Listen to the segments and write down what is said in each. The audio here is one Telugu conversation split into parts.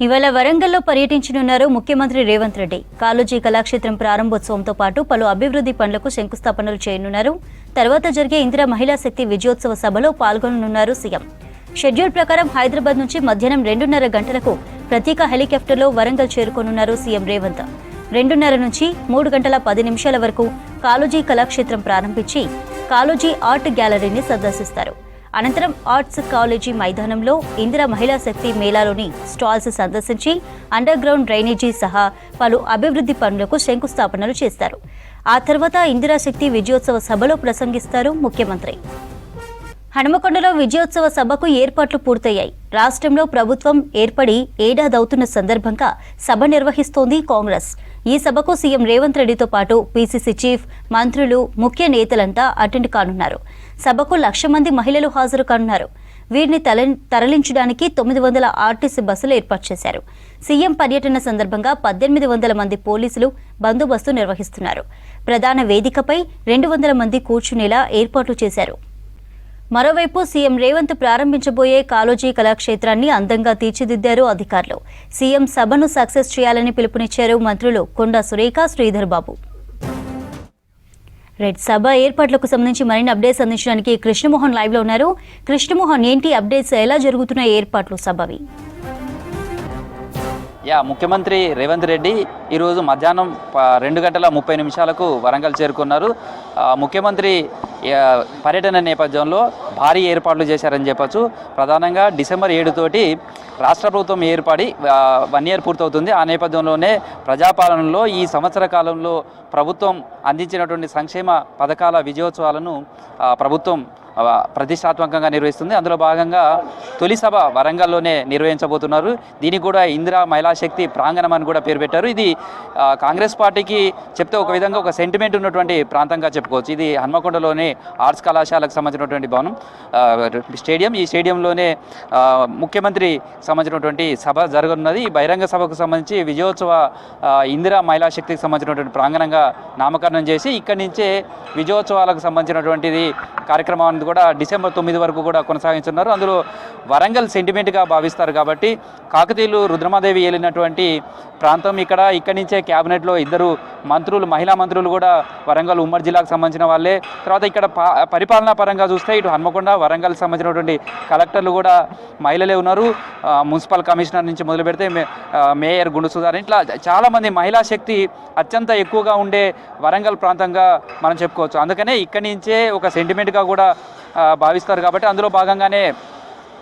ఇవాళ వరంగల్లో పర్యటించనున్నారు ముఖ్యమంత్రి రేవంత్ రెడ్డి. కాలోజీ కళాక్షేత్రం ప్రారంభోత్సవంతో పాటు పలు అభివృద్ధి పనులకు శంకుస్థాపనలు చేయనున్నారు. తర్వాత జరిగే ఇందిరా మహిళా శక్తి విజయోత్సవ సభలో పాల్గొననున్నారు సీఎం. షెడ్యూల్ ప్రకారం హైదరాబాద్ నుంచి మధ్యాహ్నం రెండున్నర గంటలకు ప్రత్యేక హెలికాప్టర్లో వరంగల్ చేరుకోనున్నారు సీఎం రేవంత్. రెండున్నర నుంచి మూడు గంటల పది నిమిషాల వరకు కాలోజీ కళాక్షేత్రం ప్రారంభించి కాలోజీ ఆర్ట్ గ్యాలరీని సందర్శిస్తారు. అనంతరం ఆర్ట్స్ కాలేజీ మైదానంలో ఇందిరా మహిళా శక్తి మేళాలోని స్టాల్స్ సందర్శించి అండర్ గ్రౌండ్ డ్రైనేజీ సహా పలు అభివృద్ధి పనులకు శంకుస్థాపనలు చేస్తారు. ఆ తర్వాత ఇందిరాశక్తి విజయోత్సవ సభలో ప్రసంగిస్తారు ముఖ్యమంత్రి. హనుమకొండలో విజయోత్సవ సభకు ఏర్పాట్లు పూర్తయ్యాయి. రాష్ట్రంలో ప్రభుత్వం ఏర్పడి ఏడాదవుతున్న సందర్భంగా సభ నిర్వహిస్తోంది కాంగ్రెస్. ఈ సభకు సీఎం రేవంత్ రెడ్డితో పాటు పీసీసీ చీఫ్ మంత్రులు ముఖ్య నేతలంతా అటెండ్ కానున్నారు. సభకు లక్ష మంది మహిళలు హాజరు కానున్నారు. వీరిని తల- తరలించడానికి తొమ్మిది వందల ఆర్టీసీ బస్సులు ఏర్పాటు చేశారు. సీఎం పర్యటన సందర్భంగా పద్దెనిమిది వందల మంది పోలీసులు బందోబస్తు నిర్వహిస్తున్నారు. ప్రధాన వేదికపై రెండు వందల మంది కూర్చునేలా ఏర్పాట్లు చేశారు. మరోవైపు సీఎం రేవంత్ ప్రారంభించబోయే కాలోజీ కళాక్షేత్రాన్ని అందంగా తీర్చిదిద్దారు అధికారులు. సీఎం సభను సక్సెస్ చేయాలని పిలుపునిచ్చారు మంత్రులు కొండా సురేఖ శ్రీధర్ బాబు. రైట్ సభ ఏర్పాట్లకు సంబంధించి మరిన్ని అప్డేట్స్ అందించడానికి కృష్ణమోహన్ లైవ్లో ఉన్నారు. కృష్ణమోహన్ ఏంటి అప్డేట్స్? ఎలా జరుగుతున్నాయి ఏర్పాట్లు సభవి? యా ముఖ్యమంత్రి రేవంత్ రెడ్డి ఈరోజు మధ్యాహ్నం రెండు గంటల ముప్పై నిమిషాలకు వరంగల్ చేరుకున్నారు. ముఖ్యమంత్రి పర్యటన నేపథ్యంలో భారీ ఏర్పాట్లు చేశారని చెప్పొచ్చు. ప్రధానంగా డిసెంబర్ ఏడు తోటి రాష్ట్ర ప్రభుత్వం ఏర్పడి వన్ ఇయర్ పూర్తవుతుంది. ఆ నేపథ్యంలోనే ప్రజాపాలనలో ఈ సంవత్సర కాలంలో ప్రభుత్వం అందించినటువంటి సంక్షేమ పథకాల విజయోత్సవాలను ప్రభుత్వం ప్రతిష్టాత్మకంగా నిర్వహిస్తుంది. అందులో భాగంగా తొలి సభ వరంగల్లోనే నిర్వహించబోతున్నారు. దీనికి కూడా ఇందిరా మహిళా శక్తి ప్రాంగణం అని కూడా పేరు పెట్టారు. ఇది కాంగ్రెస్ పార్టీకి చెప్తే ఒక విధంగా ఒక సెంటిమెంట్ ఉన్నటువంటి ప్రాంతంగా చెప్పుకోవచ్చు. ఇది హన్మకొండలోని ఆర్ట్స్ కళాశాలకు సంబంధించినటువంటి భవనం. స్టేడియం. ఈ స్టేడియంలోనే ముఖ్యమంత్రి సంబంధించినటువంటి సభ జరగనున్నది. ఈ బహిరంగ సభకు సంబంధించి విజయోత్సవ ఇందిరా మహిళా శక్తికి సంబంధించినటువంటి ప్రాంగణంగా నామకరణం చేసి ఇక్కడి నుంచే విజయోత్సవాలకు సంబంధించినటువంటిది కార్యక్రమాన్ని కూడా డిసెంబర్ తొమ్మిది వరకు కూడా కొనసాగించున్నారు అందులో వరంగల్ సెంటిమెంట్గా భావిస్తారు కాబట్టి కాకతీయులు రుద్రమాదేవి ఏలినటువంటి ప్రాంతం ఇక్కడ. ఇక్కడి నుంచే క్యాబినెట్లో ఇద్దరు మంత్రులు మహిళా మంత్రులు కూడా వరంగల్ ఉమ్మడి జిల్లాకు సంబంధించిన వాళ్ళే. తర్వాత ఇక్కడ పరిపాలనా పరంగా చూస్తే ఇటు హన్మకొండ వరంగల్ సంబంధించినటువంటి కలెక్టర్లు కూడా మహిళలే ఉన్నారు. మున్సిపల్ కమిషనర్ నుంచి మొదలు పెడితే మే- మేయర్ గుండు సుధార్ ఇట్లా చాలామంది మహిళా శక్తి అత్యంత ఎక్కువగా ఉండే వరంగల్ ప్రాంతంగా మనం చెప్పుకోవచ్చు. అందుకనే ఇక్కడి నుంచే ఒక సెంటిమెంట్గా కూడా భావిస్తారు కాబట్టి అందులో భాగంగానే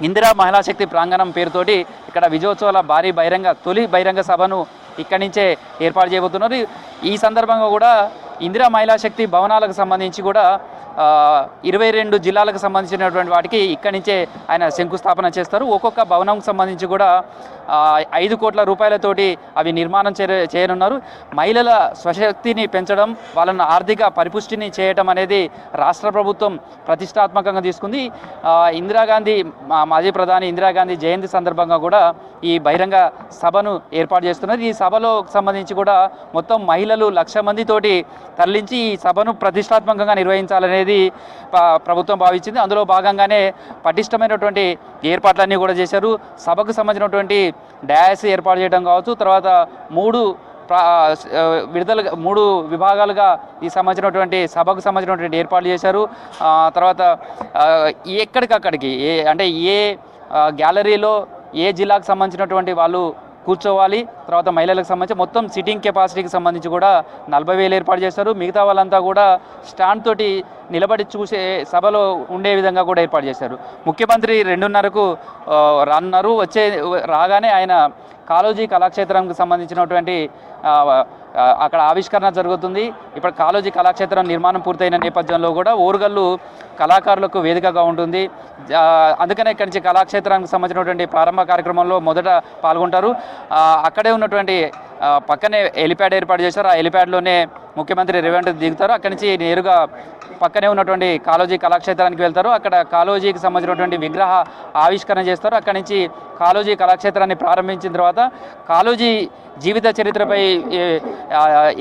ఇందిరా మహిళా శక్తి ప్రాంగణం పేరుతోటి ఇక్కడ విజయోత్సవాల భారీ బహిరంగ తొలి బహిరంగ సభను ఇక్కడి నుంచే ఏర్పాటు చేయబోతున్నారు. ఈ సందర్భంగా కూడా ఇందిరా మహిళా శక్తి భవనాలకు సంబంధించి కూడా ఇరవై రెండు జిల్లాలకు సంబంధించినటువంటి వాటికి ఇక్కడి నుంచే ఆయన శంకుస్థాపన చేస్తారు. ఒక్కొక్క భవనంకి సంబంధించి కూడా ఐదు కోట్ల రూపాయలతోటి అవి నిర్మాణం చేయనున్నారు. మహిళల స్వశక్తిని పెంచడం వాళ్ళను ఆర్థిక పరిపుష్టిని చేయటం అనేది రాష్ట్ర ప్రభుత్వం ప్రతిష్టాత్మకంగా తీసుకుంది. ఇందిరాగాంధీ మా మాజీ ప్రధాని ఇందిరాగాంధీ జయంతి సందర్భంగా కూడా ఈ బహిరంగ సభను ఏర్పాటు చేస్తున్నారు. ఈ సభలో సంబంధించి కూడా మొత్తం మహిళలు లక్ష మందితోటి తరలించి ఈ సభను ప్రతిష్టాత్మకంగా నిర్వహించాలనే అనేది ప్రభుత్వం భావించింది. అందులో భాగంగానే పటిష్టమైనటువంటి ఏర్పాట్లన్నీ కూడా చేశారు. సభకు సంబంధించినటువంటి డయాస్ ఏర్పాటు చేయడం కావచ్చు తర్వాత మూడు విడుదల మూడు విభాగాలుగా ఈ సంబంధించినటువంటి సభకు సంబంధించినటువంటి ఏర్పాట్లు చేశారు. తర్వాత ఎక్కడికక్కడికి ఏ అంటే ఏ గ్యాలరీలో ఏ జిల్లాకు సంబంధించినటువంటి వాళ్ళు కూర్చోవాలి తర్వాత మహిళలకు సంబంధించి మొత్తం సిట్టింగ్ కెపాసిటీకి సంబంధించి కూడా నలభై వేలు ఏర్పాటు చేశారు. మిగతా వాళ్ళంతా కూడా స్టాండ్ తోటి నిలబడి చూసే సభలో ఉండే విధంగా కూడా ఏర్పాటు చేశారు. ముఖ్యమంత్రి రెండున్నరకు ఆ, రానున్నారు వచ్చే రాగానే ఆయన కాలోజీ కళాక్షేత్రంకి సంబంధించినటువంటి అక్కడ ఆవిష్కరణ జరుగుతుంది. ఇప్పుడు కాలోజీ కళాక్షేత్రం నిర్మాణం పూర్తయిన నేపథ్యంలో కూడా ఓరుగల్లు కళాకారులకు వేదికగా ఉంటుంది. అందుకనే ఇక్కడి నుంచి కళాక్షేత్రానికి సంబంధించినటువంటి ప్రారంభ కార్యక్రమంలో మొదట పాల్గొంటారు. అక్కడే ఉన్నటువంటి పక్కనే హెలిప్యాడ్ ఏర్పాటు చేశారు. ఆ హెలిప్యాడ్లోనే ముఖ్యమంత్రి రేవంత్ దిగుతారు. అక్కడి నుంచి నేరుగా పక్కనే ఉన్నటువంటి కాలోజీ కళాక్షేత్రానికి వెళ్తారు. అక్కడ కాలోజీకి సంబంధించినటువంటి విగ్రహ ఆవిష్కరణ చేస్తారు. అక్కడి నుంచి కాలోజీ కళాక్షేత్రాన్ని ప్రారంభించిన తర్వాత కాలోజీ జీవిత చరిత్రపై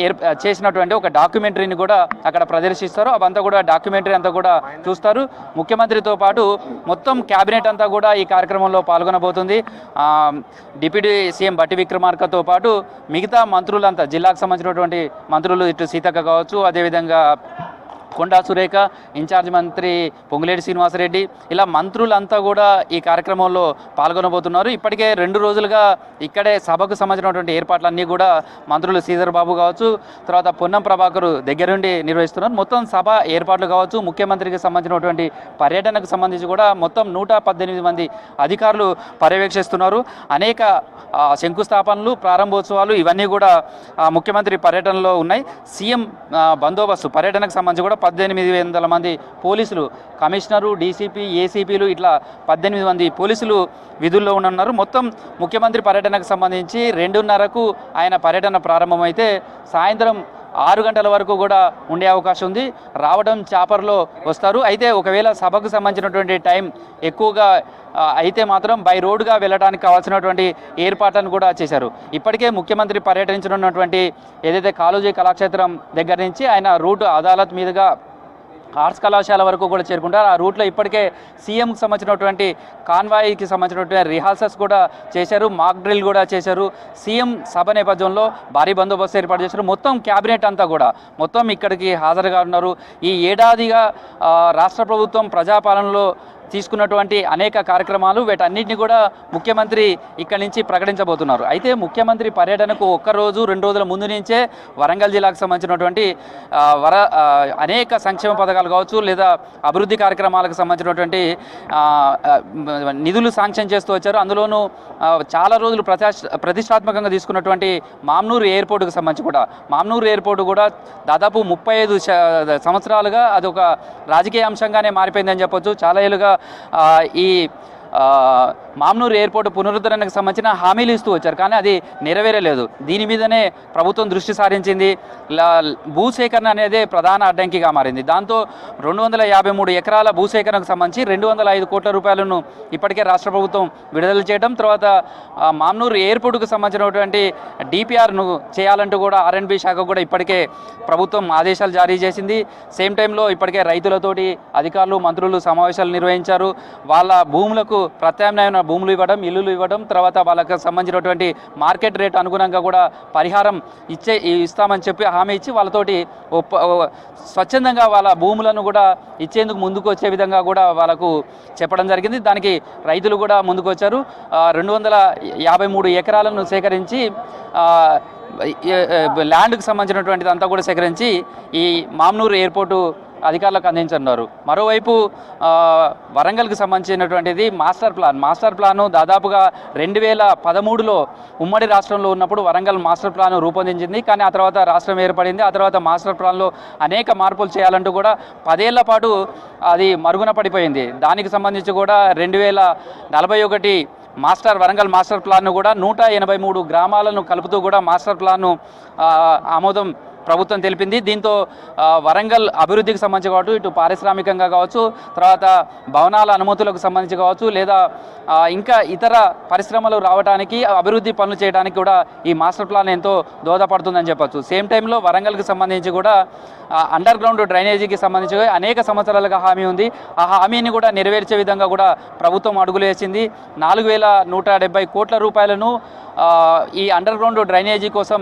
ఏర్ చేసినటువంటి ఒక డాక్యుమెంటరీని కూడా అక్కడ ప్రదర్శిస్తారు. అవంతా కూడా డాక్యుమెంటరీ అంతా కూడా చూస్తారు. ముఖ్యమంత్రితో పాటు మొత్తం క్యాబినెట్ అంతా కూడా ఈ కార్యక్రమంలో పాల్గొనబోతుంది. డిప్యూటీ సీఎం బట్టి విక్రమార్కతో పాటు మిగతా మంత్రులంతా జిల్లాకు సంబంధించినటువంటి మంత్రులు ఇటు సీతక్క కావచ్చు అదేవిధంగా కొండా సురేఖ ఇన్ఛార్జ్ మంత్రి పొంగులేటి శ్రీనివాసరెడ్డి. ఇలా మంత్రులంతా కూడా ఈ కార్యక్రమంలో పాల్గొనబోతున్నారు. ఇప్పటికే రెండు రోజులుగా ఇక్కడే సభకు సంబంధించినటువంటి ఏర్పాట్లన్నీ కూడా మంత్రులు శ్రీధర్ బాబు కావచ్చు తర్వాత పొన్నం ప్రభాకర్ దగ్గరుండి నిర్వహిస్తున్నారు. మొత్తం సభ ఏర్పాట్లు కావచ్చు ముఖ్యమంత్రికి సంబంధించినటువంటి పర్యటనకు సంబంధించి కూడా మొత్తం నూట పద్దెనిమిది మంది అధికారులు పర్యవేక్షిస్తున్నారు. అనేక శంకుస్థాపనలు ప్రారంభోత్సవాలు ఇవన్నీ కూడా ముఖ్యమంత్రి పర్యటనలో ఉన్నాయి. సీఎం బందోబస్తు పర్యటనకు సంబంధించి కూడా పద్దెనిమిది వందల మంది పోలీసులు కమిషనరు డీసీపీ ఏసీపీలు ఇట్లా పద్దెనిమిది మంది పోలీసులు విధుల్లో ఉన్నారు మొత్తం ముఖ్యమంత్రి పర్యటనకు సంబంధించి రెండున్నరకు ఆయన పర్యటన ప్రారంభమైతే సాయంత్రం ఆరు గంటల వరకు కూడా ఉండే అవకాశం ఉంది. రావడం చాపర్లో వస్తారు. అయితే ఒకవేళ సభకు సంబంధించినటువంటి టైం ఎక్కువగా అయితే మాత్రం బై రోడ్గా వెళ్ళడానికి కావాల్సినటువంటి ఏర్పాట్లను కూడా చేశారు. ఇప్పటికే ముఖ్యమంత్రి పర్యటించనున్నటువంటి ఏదైతే కాలోజీ కళాక్షేత్రం దగ్గర నుంచి ఆయన రూట్ అదాలత్ మీదుగా ఆర్ట్స్ కళాశాల వరకు కూడా చేరుకుంటారు. ఆ రూట్లో ఇప్పటికే సీఎంకి సంబంధించినటువంటి కాన్వాయ్కి సంబంధించినటువంటి రిహార్సల్స్ కూడా చేశారు. మాక్ డ్రిల్ కూడా చేశారు. సీఎం సభ నేపథ్యంలో భారీ బందోబస్తు ఏర్పాటు చేశారు. మొత్తం క్యాబినెట్ అంతా కూడా మొత్తం ఇక్కడికి హాజరుగా ఉన్నారు. ఈ ఏడాదిగా రాష్ట్ర ప్రభుత్వం ప్రజాపాలనలో తీసుకున్నటువంటి అనేక కార్యక్రమాలు వీటన్నిటిని కూడా ముఖ్యమంత్రి ఇక్కడి నుంచి ప్రకటించబోతున్నారు. అయితే ముఖ్యమంత్రి పర్యటనకు ఒక్క రోజు రెండు రోజుల ముందు నుంచే వరంగల్ జిల్లాకు సంబంధించినటువంటి వర అనేక సంక్షేమ పథకాలు కావచ్చు లేదా అభివృద్ధి కార్యక్రమాలకు సంబంధించినటువంటి నిధులు శాంక్షన్ చేస్తూ వచ్చారు. అందులోనూ చాలా రోజులు ప్రతిష్టాత్మకంగా తీసుకున్నటువంటి మామ్నూరు ఎయిర్పోర్టుకు సంబంధించి కూడా. మామ్నూరు ఎయిర్పోర్టు కూడా దాదాపు ముప్పై ఐదు సంవత్సరాలుగా అది ఒక రాజకీయ అంశంగానే మారిపోయిందని చెప్పొచ్చు. చాలా ఏళ్ళుగా ఆ, ఈ ఆ, మామ్నూరు ఎయిర్పోర్ట్ పునరుద్ధరణకు సంబంధించిన హామీలు ఇస్తూ వచ్చారు. కానీ అది నెరవేరలేదు. దీని మీదనే ప్రభుత్వం దృష్టి సారించింది. భూసేకరణ అనేది ప్రధాన అడ్డంకిగా మారింది. దాంతో రెండు వందల యాభై మూడు ఎకరాల భూసేకరణకు సంబంధించి రెండు వందల ఐదు కోట్ల రూపాయలను ఇప్పటికే రాష్ట్ర ప్రభుత్వం విడుదల చేయడం తర్వాత మామ్నూరు ఎయిర్పోర్టుకు సంబంధించినటువంటి డిపిఆర్ను చేయాలంటూ కూడా ఆర్ఎండ్బి శాఖ కూడా ఇప్పటికే ప్రభుత్వం ఆదేశాలు జారీ చేసింది. సేమ్ టైంలో ఇప్పటికే రైతులతోటి అధికారులు మంత్రులు సమావేశాలు నిర్వహించారు. వాళ్ళ భూములకు ప్రత్యామ్నాయమైన భూములు ఇవ్వడం ఇల్లులు ఇవ్వడం తర్వాత వాళ్ళకి సంబంధించినటువంటి మార్కెట్ రేట్ అనుగుణంగా కూడా పరిహారం ఇచ్చే ఇస్తామని చెప్పి హామీ ఇచ్చి వాళ్ళతోటి స్వచ్ఛందంగా వాళ్ళ భూములను కూడా ఇచ్చేందుకు ముందుకు వచ్చే విధంగా కూడా వాళ్ళకు చెప్పడం జరిగింది. దానికి రైతులు కూడా ముందుకు వచ్చారు రెండు వందల యాభై మూడు ఎకరాలను సేకరించి ల్యాండ్కు ల్యాండ్కి సంబంధించినటువంటిది అంతా కూడా సేకరించి ఈ మామ్నూరు ఎయిర్పోర్టు అధికారులకు అందించనున్నారు. మరోవైపు వరంగల్కి సంబంధించినటువంటిది మాస్టర్ ప్లాన్. మాస్టర్ ప్లాను దాదాపుగా రెండు వేల పదమూడులో ఉమ్మడి రాష్ట్రంలో ఉన్నప్పుడు వరంగల్ మాస్టర్ ప్లాన్ రూపొందించింది. కానీ ఆ తర్వాత రాష్ట్రం ఏర్పడింది. ఆ తర్వాత మాస్టర్ ప్లాన్లో అనేక మార్పులు చేయాలంటూ కూడా పదేళ్ళ పాటు అది మరుగున పడిపోయింది. దానికి సంబంధించి కూడా రెండు వేల నలభై ఒకటి మాస్టర్ వరంగల్ మాస్టర్ ప్లాన్ను కూడా నూట ఎనభై మూడు గ్రామాలను కలుపుతూ కూడా మాస్టర్ ప్లాన్ను ఆమోదం ప్రభుత్వం తెలిపింది. దీంతో వరంగల్ అభివృద్ధికి సంబంధించి కావచ్చు ఇటు పారిశ్రామికంగా కావచ్చు తర్వాత భవనాల అనుమతులకు సంబంధించి కావచ్చు లేదా ఇంకా ఇతర పరిశ్రమలు రావడానికి అభివృద్ధి పనులు చేయడానికి కూడా ఈ మాస్టర్ ప్లాన్ ఎంతో దోహదపడుతుందని చెప్పొచ్చు. సేమ్ టైంలో వరంగల్కి సంబంధించి కూడా అండర్ గ్రౌండ్ డ్రైనేజీకి సంబంధించి అనేక సంవత్సరాలుగా హామీ ఉంది. ఆ హామీని కూడా నెరవేర్చే విధంగా కూడా ప్రభుత్వం అడుగులు వేసింది. నాలుగు వేల నూట డెబ్బై కోట్ల రూపాయలను ఈ అండర్ గ్రౌండ్ డ్రైనేజీ కోసం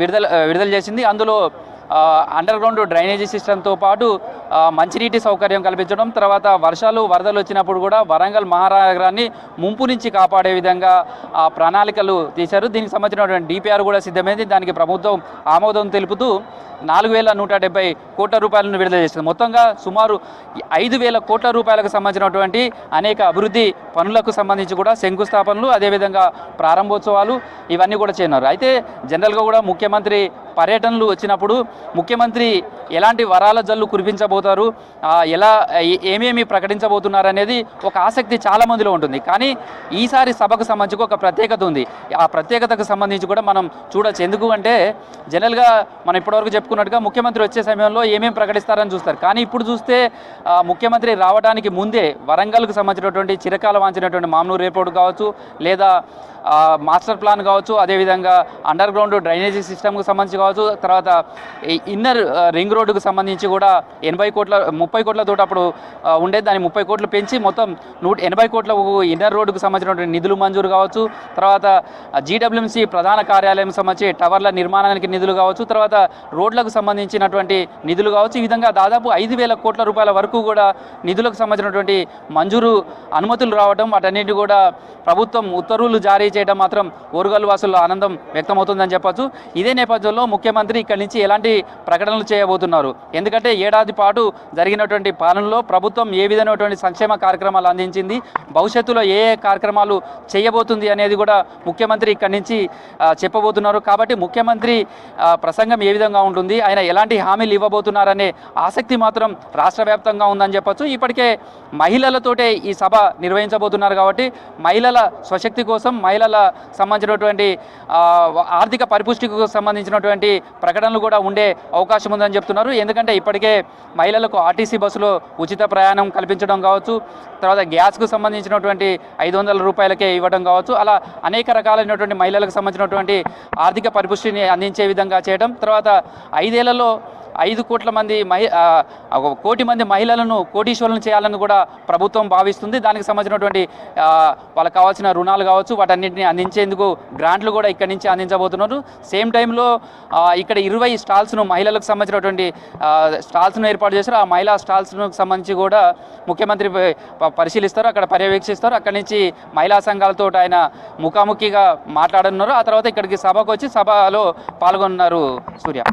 విడుదల విడుదల చేసింది. అందులో అండర్గ్రౌండ్ అండర్ గ్రౌండ్ డ్రైనేజీ సిస్టంతో పాటు మంచినీటి సౌకర్యం కల్పించడం తర్వాత వర్షాలు వరదలు వచ్చినప్పుడు కూడా వరంగల్ మహానగరాన్ని ముంపు నుంచి కాపాడే విధంగా ఆ ప్రణాళికలు తీశారు. దీనికి సంబంధించినటువంటి డిపిఆర్ కూడా సిద్ధమైంది. దానికి ప్రభుత్వం ఆమోదం తెలుపుతూ నాలుగు వేల నూట డెబ్బై కోట్ల రూపాయలను విడుదల చేసింది. మొత్తంగా సుమారు ఐదు వేల కోట్ల రూపాయలకు సంబంధించినటువంటి అనేక అభివృద్ధి పనులకు సంబంధించి కూడా శంకుస్థాపనలు అదేవిధంగా ప్రారంభోత్సవాలు ఇవన్నీ కూడా చేయనున్నారు. అయితే జనరల్గా కూడా ముఖ్యమంత్రి పర్యటనలు వచ్చినప్పుడు ముఖ్యమంత్రి ఎలాంటి వరాల జల్లు కురిపించబో ప్రకటించబోతారు ఎలా ఏమేమి ప్రకటించబోతున్నారు అనేది ఒక ఆసక్తి చాలా మందిలో ఉంటుంది. కానీ ఈసారి సభకు సంబంధించి ఒక ప్రత్యేకత ఉంది. ఆ ప్రత్యేకతకు సంబంధించి కూడా మనం చూడొచ్చు. ఎందుకు అంటే జనరల్గా మనం ఇప్పటివరకు చెప్పుకున్నట్టుగా ముఖ్యమంత్రి వచ్చే సమయంలో ఏమేమి ప్రకటిస్తారని చూస్తారు. కానీ ఇప్పుడు చూస్తే ముఖ్యమంత్రి రావడానికి ముందే వరంగల్కు సంబంధించినటువంటి చిరకాల వాంచినటువంటి మామూలు ఎయిర్పోర్ట్ కావచ్చు లేదా మాస్టర్ ప్లాన్ కావచ్చు అదేవిధంగా అండర్ గ్రౌండ్ డ్రైనేజీ సిస్టమ్కి సంబంధించి కావచ్చు తర్వాత ఇన్నర్ రింగ్ రోడ్డుకు సంబంధించి కూడా ఎనభై ముప్పై కోట్ల ముప్పై కోట్ల తోటి అప్పుడు ఉండేది. దాన్ని ముప్పై కోట్లు పెంచి మొత్తం నూట ఎనభై కోట్ల ఇన్నర్ రోడ్డుకు సంబంధించినటువంటి నిధులు మంజూరు కావచ్చు. తర్వాత జీడబ్ల్యూఎంసీ ప్రధాన కార్యాలయం సంబంధించి టవర్ల నిర్మాణానికి నిధులు కావచ్చు. తర్వాత రోడ్లకు సంబంధించినటువంటి నిధులు కావచ్చు. ఈ విధంగా దాదాపు ఐదు వేల కోట్ల రూపాయల వరకు కూడా నిధులకు సంబంధించినటువంటి మంజూరు అనుమతులు రావడం వాటన్నిటి కూడా ప్రభుత్వం ఉత్తర్వులు జారీ చేయడం మాత్రం ఓరుగల్లు వాసుల్లో ఆనందం వ్యక్తమవుతుందని చెప్పచ్చు. ఇదే నేపథ్యంలో ముఖ్యమంత్రి ఇక్కడి నుంచి ఎలాంటి ప్రకటనలు చేయబోతున్నారు? ఎందుకంటే ఏడాది పాటు జరిగినటువంటి పాలనలో ప్రభుత్వం ఏ విధమైనటువంటి సంక్షేమ కార్యక్రమాలు అందించింది భవిష్యత్తులో ఏ ఏ కార్యక్రమాలు చేయబోతుంది అనేది కూడా ముఖ్యమంత్రి ఇక్కడి నుంచి చెప్పబోతున్నారు. కాబట్టి ముఖ్యమంత్రి ప్రసంగం ఏ విధంగా ఉంటుంది ఆయన ఎలాంటి హామీలు ఇవ్వబోతున్నారనే ఆసక్తి మాత్రం రాష్ట్ర వ్యాప్తంగా ఉందని చెప్పొచ్చు. ఇప్పటికే మహిళలతోటే ఈ సభ నిర్వహించబోతున్నారు కాబట్టి మహిళల స్వశక్తి కోసం మహిళల సంబంధించినటువంటి ఆర్థిక పరిపుష్టికి సంబంధించినటువంటి ప్రకటనలు కూడా ఉండే అవకాశం ఉందని చెప్తున్నారు. ఎందుకంటే ఇప్పటికే మహిళలకు ఆర్టీసీ బస్సులో ఉచిత ప్రయాణం కల్పించడం కావచ్చు తర్వాత గ్యాస్కు సంబంధించినటువంటి ఐదు వందల రూపాయలకే ఇవ్వడం కావచ్చు అలా అనేక రకాలైనటువంటి మహిళలకు సంబంధించినటువంటి ఆర్థిక పరిపుష్టిని అందించే విధంగా చేయడం తర్వాత ఐదేళ్ళలో ఐదు కోట్ల మంది మహి కోటి మంది మహిళలను కోటీశ్వరులను చేయాలని కూడా ప్రభుత్వం భావిస్తుంది. దానికి సంబంధించినటువంటి వాళ్ళకి కావాల్సిన రుణాలు కావచ్చు వాటన్నింటిని అందించేందుకు గ్రాంట్లు కూడా ఇక్కడి నుంచి అందించబోతున్నారు. సేమ్ టైంలో ఇక్కడ ఇరవై స్టాల్స్ను మహిళలకు సంబంధించినటువంటి స్టాల్స్ను ఏర్పాటు చేశారు. ఆ మహిళా స్టాల్స్ను సంబంధించి కూడా ముఖ్యమంత్రి పరిశీలిస్తారు అక్కడ పర్యవేక్షిస్తారు. అక్కడి నుంచి మహిళా సంఘాలతో ఆయన ముఖాముఖిగా మాట్లాడనున్నారు. ఆ తర్వాత ఇక్కడికి సభకు వచ్చి సభలో పాల్గొన్నారు సూర్య.